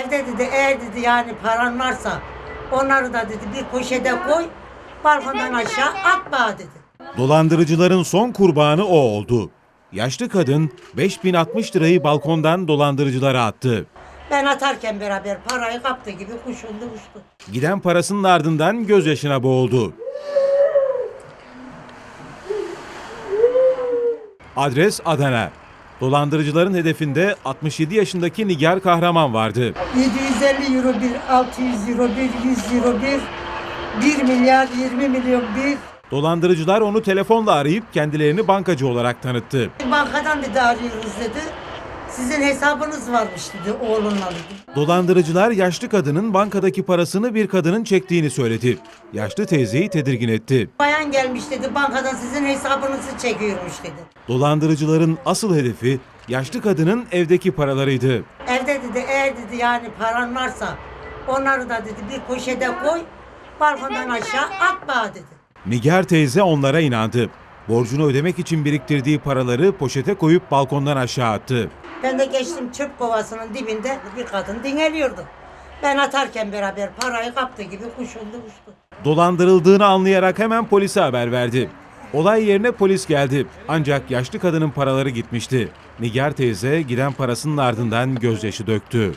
Evde dedi eğer dedi yani paran varsa onları da dedi bir poşete koy balkondan aşağı atma dedi. Dolandırıcıların son kurbanı o oldu. Yaşlı kadın 5060 lirayı balkondan dolandırıcılara attı. Ben atarken beraber parayı kaptı gibi kuş oldu uçtu. Giden parasının ardından gözyaşına boğuldu. Adres Adana. Dolandırıcıların hedefinde 67 yaşındaki Nigar Kahraman vardı. 750 euro bir, 600 euro bir, 100 euro bir, 1 milyar 20 milyon bir. Dolandırıcılar onu telefonla arayıp kendilerini bankacı olarak tanıttı. Bankadan dedi arıyoruz dedi. Sizin hesabınız varmış dedi oğlunla dedi. Dolandırıcılar yaşlı kadının bankadaki parasını bir kadının çektiğini söyledi. Yaşlı teyzeyi tedirgin etti. Bayan gelmiş dedi bankadan sizin hesabınızı çekiyormuş dedi. Dolandırıcıların asıl hedefi yaşlı kadının evdeki paralarıydı. Evde dedi eğer dedi yani paran varsa onları da dedi bir poşete koy balkondan aşağı atma dedi. Nigar teyze onlara inandı. Borcunu ödemek için biriktirdiği paraları poşete koyup balkondan aşağı attı. Ben de geçtim çöp kovasının dibinde bir kadın dinleniyordu. Ben atarken beraber parayı kaptı gibi kuş oldu uçtu. Dolandırıldığını anlayarak hemen polise haber verdi. Olay yerine polis geldi. Ancak yaşlı kadının paraları gitmişti. Nigar teyze giden parasının ardından gözyaşı döktü.